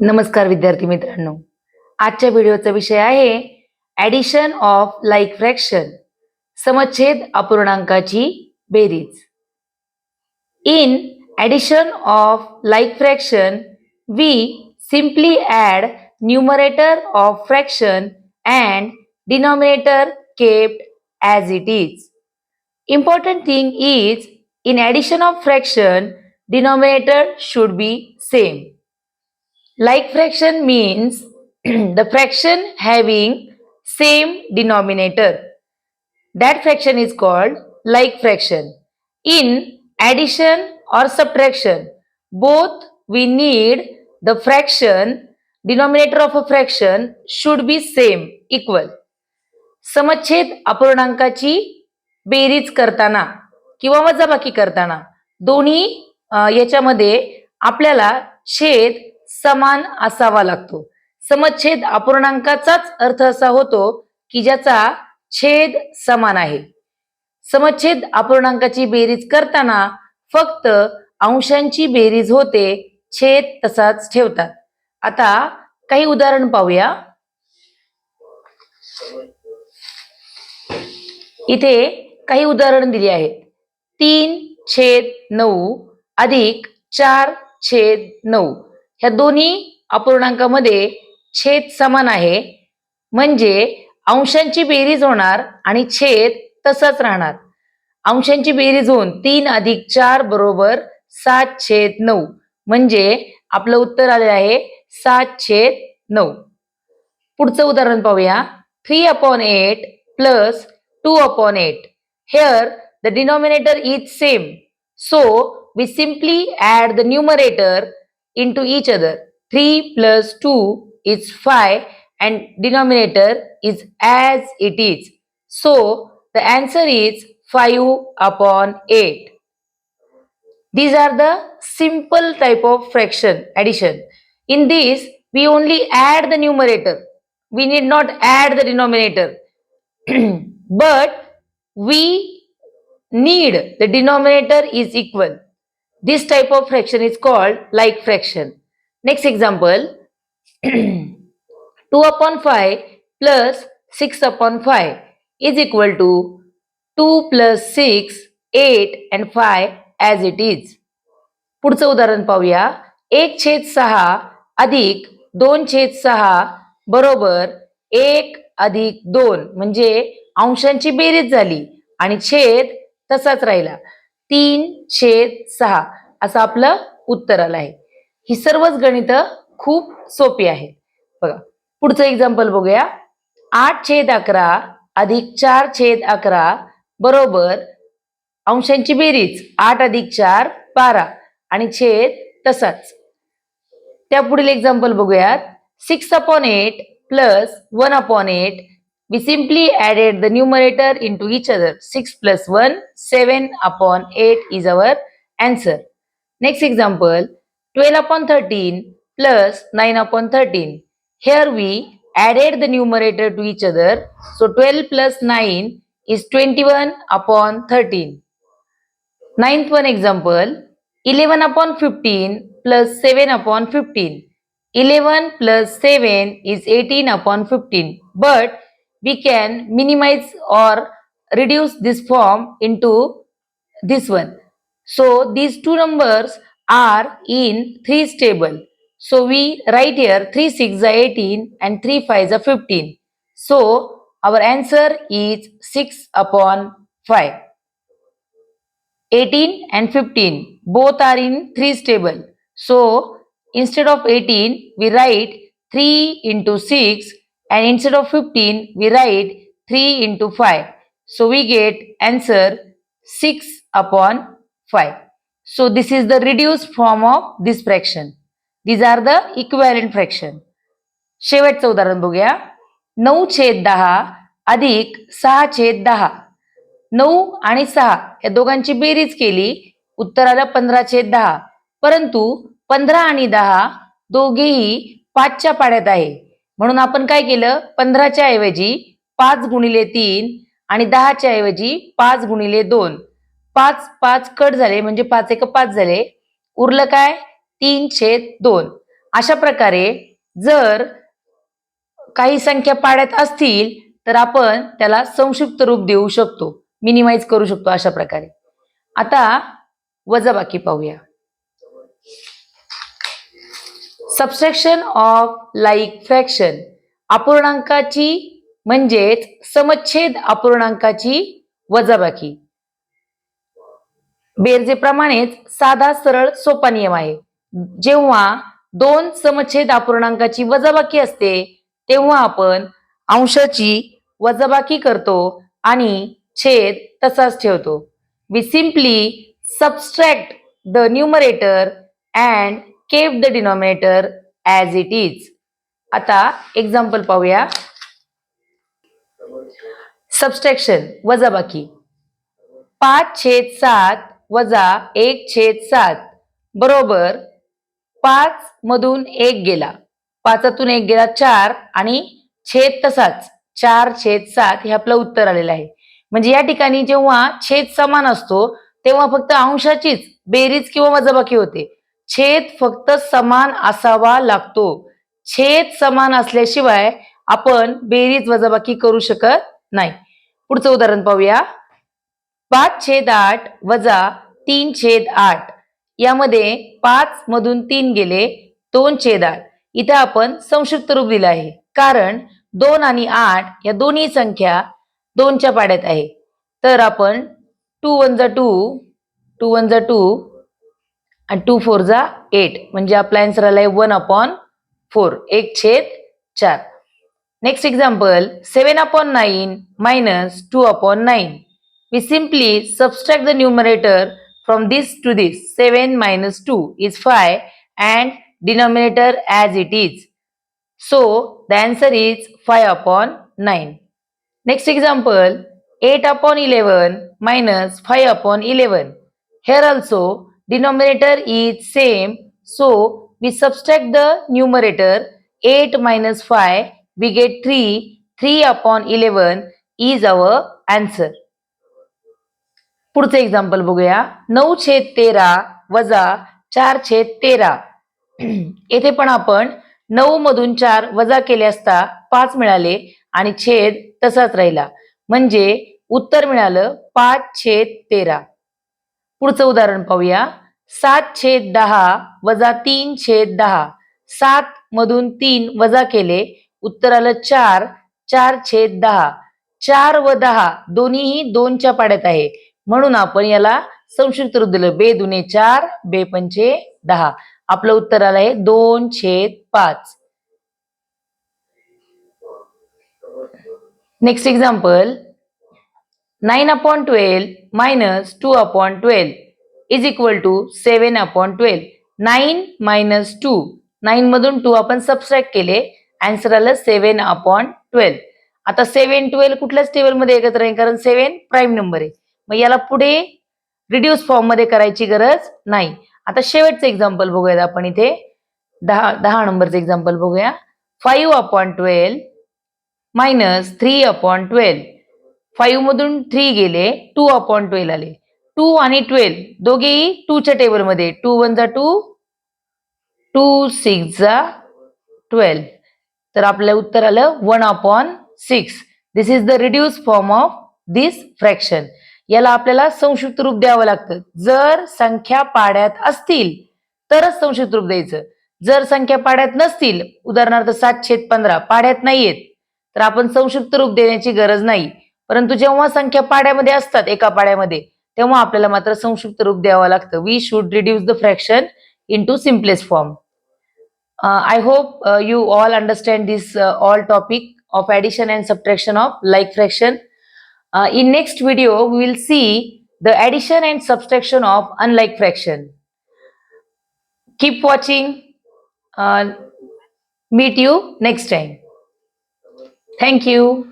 नमस्कार विद्यार्थी मित्रांनो. आजच्या व्हिडिओचा विषय आहे ॲडिशन ऑफ लाईक फ्रॅक्शन समच्छेद अपूर्णांकाची बेरीज. In addition of like fraction we simply add numerator of fraction and denominator kept as it is. important thing is in addition of fraction denominator should be same like fraction means the fraction having same denominator that fraction is called like fraction in addition or subtraction both we need the fraction denominator of a fraction should be same equal समच्छेद अपूर्णांकाची बेरीज करताना किंवा वजाबाकी करताना दोन्ही याच्यामध्ये आपल्याला छेद समान असावा लागतो. समच्छेद अपूर्णांकाचाच अर्थ असा होतो की ज्याचा छेद समान आहे. समच्छेद अपूर्णांकाची बेरीज करताना फक्त अंशांची बेरीज होते छेद तसाच ठेवतात. आता काही उदाहरण पाहूया. इथे काही उदाहरण दिली आहेत तीन छेद नऊ अधिक चार छेद नऊ. ह्या दोन्ही अपूर्णांकामध्ये छेद समान आहे. म्हणजे अंशांची बेरीज होणार आणि छेद तसाच राहणार. अंशांची बेरीज होऊन तीन अधिक चार बरोबर सात छेद नऊ. म्हणजे आपलं उत्तर आले आहे सात छेद नऊ. पुढचं उदाहरण पाहूया. Three upon eight plus two upon eight here the denominator is same so we simply add the numerator into each other. 3 plus 2 is 5 and denominator is as it is. So, the answer is 5 upon 8. These are the simple type of fraction addition. In this, we only add the numerator. We need not add the denominator. but we need the denominator is equal. This type of fraction is called like fraction. Next example 2 upon 5 plus 6 upon 5 is equal to 2 plus 6, 8 and 5 as it is. पुढचं उदाहरण पाहूया एक छेद सहा अधिक दोन छेद सहा बरोबर एक अधिक दोन म्हणजे अंशांची बेरीज झाली आणि छेद तसाच राहिला तीन छेद सहा असं आपलं उत्तर आलं आहे. ही सर्वच गणित खूप सोपी आहेत. बघा पुढचं एक्झाम्पल बघूया. आठ छेद अकरा अधिक चार छेद अकरा बरोबर अंशांची बेरीज आठ अधिक चार बारा आणि छेद तसाच. त्या पुढील एक्झाम्पल बघूयात. Six upon eight plus one upon eight we simply added the numerator into each other. 6 plus 1 7 upon 8 is our answer. Next example 12 upon 13 plus 9 upon 13 here we added the numerator to each other. So 12 plus 9 is 21 upon 13 ninth one example 11 upon 15 plus 7 upon 15 11 plus 7 is 18 upon 15 but we can minimize or reduce this form into this one. So these two numbers are in threes table. So we write here 3 6 are 18 and 3 5 are 15. So our answer is 6 upon 5. 18 and 15 both are in threes table. So instead of 18 we write 3 into 6 and instead of 15 we write 3 into 5 so we get answer 6 upon 5 so this is the reduced form of this fraction these are the equivalent fraction शेवटचं उदाहरण बघूया नऊ छेद दहा अधिक सहा छेद दहा नऊ आणि सहा या दोघांची बेरीज केली उत्तर आलं पंधरा छेद दहा परंतु पंधरा आणि दहा दोघेही पाचच्या पाड्यात आहे म्हणून आपण काय केलं? पंधराच्या ऐवजी पाच गुणिले तीन आणि दहाच्या ऐवजी पाच गुणिले दोन. पाच पाच कट झाले म्हणजे पाच एक पाच झाले. उरलं काय? तीन छेद दोन. अशा प्रकारे जर काही संख्या पाड्यात असतील तर आपण त्याला संक्षिप्त रूप देऊ शकतो. मिनिमाइज करू शकतो अशा प्रकारे. आता वजाबाकी पाहूया. सबस्ट्रॅक्शन ऑफ लाईक फ्रॅक्शन अपूर्णांकाची म्हणजेच समच्छेद अपूर्णांकाची वजाबाकी. बेरजेप्रमाणेच साधा सरळ सोपा नियम आहे. जेव्हा दोन समच्छेद अपूर्णांकाची वजाबाकी असते तेव्हा आपण अंशाची वजाबाकी करतो आणि छेद तसाच ठेवतो. We simply subtract the numerator and keep the denominator as it is आता एक्झाम्पल पाहूया. सबस्ट्रॅक्शन वजाबाकी. पाच छेद सात वजा एक छेद सात. बरोबर पाच मधून एक गेला. पाचातून एक गेला चार आणि छेद तसाच. चार छेद सात हे आपलं उत्तर आलेलं आहे. म्हणजे या ठिकाणी जेव्हा छेद समान असतो तेव्हा फक्त अंशाचीच बेरीज किंवा वजाबाकी होते. छेद फक्त समान असावा लागतो. छेद समान असल्याशिवाय आपण बेरीज वजाबाकी करू शकत नाही. पुढचं उदाहरण पाहूया. पाच छेद आठ वजा तीन छेद आठ. यामध्ये पाच मधून तीन गेले दोन छेद आठ. इथे आपण संक्षिप्त रूप दिलं आहे. कारण दोन आणि आठ या दोन्ही संख्या दोनच्या पाड्यात आहे. तर आपण टू वन जा टू टू वन जा टू आणि टू फोर जा एट म्हणजे आपला आन्सर आलाय वन अपॉन फोर एक छेद चार. Next example seven upon nine minus two upon nine we simply subtract the numerator from this to this seven minus two is five and denominator as it is so the answer is five upon nine next example eight upon eleven minus five upon eleven here also denominator is same. So we subtract the numerator. 8 minus 5 we get 3 3 upon 11 is our answer. पुढचं example बघूया. नऊ छेद तेरा वजा चार छेद तेरा. येथे पण आपण नऊ मधून चार वजा केले असता पाच मिळाले आणि छेद तसाच राहिला. म्हणजे उत्तर मिळालं पाच छेद तेरा. पुढचं उदाहरण पाहूया. सात छेद दहा वजा तीन छेद दहा. सात मधून तीन वजा केले. उत्तर आलं चार चार छेद दहा. चार व दहा दोन्हीही दोनच्या पाड्यात आहे. म्हणून आपण याला संक्षिप्त रूप दिलं. बे दुने चार बे पंचे दहा. आपलं उत्तर आलं आहे दोन छेद पाच. Next example nine upon twelve minus two upon twelve is equal to seven upon twelve. Nine minus two. नाईनमधून two आपण सबस्ट्रॅक्ट केले. आन्सर आलं सेवन अपॉन ट्वेल्व. आता सेवन ट्वेल्व कुठल्याच टेबलमध्ये एकत्र आहे? कारण सेवन प्राईम नंबर आहे. मग याला पुढे रिड्यूस फॉर्ममध्ये करायची गरज नाही. आता शेवटचं एक्झाम्पल बघूयात आपण इथे. दहा दहा नंबरचं एक्झाम्पल बघूया. Five upon twelve minus three upon twelve five मधून थ्री गेले टू अपॉन ट्वेल्व आले. टू आणि ट्वेल्व दोघेही टूच्या टेबलमध्ये टू वन जा टू टू सिक्स जा ट्वेल्व तर आपलं उत्तर आलं one upon six this is the reduce form of this fraction याला आपल्याला संक्षिप्त रूप द्यावं लागतं. जर संख्या पाड्यात असतील तरच संक्षिप्त रूप द्यायचं. जर संख्या पाड्यात नसतील उदाहरणार्थ सात छेद पंधरा पाड्यात नाहीयेत तर आपण संक्षिप्त रूप देण्याची गरज नाही. परंतु जेव्हा संख्या पाड्यामध्ये असतात एका पाड्यामध्ये तेव्हा आपल्याला मात्र संक्षिप्त रूप द्यावं लागतं. We should reduce the fraction into simplest form I hope you all understand this all topic of addition and subtraction of like fraction in next video we will see the addition and subtraction of unlike fraction keep watching meet you next time thank you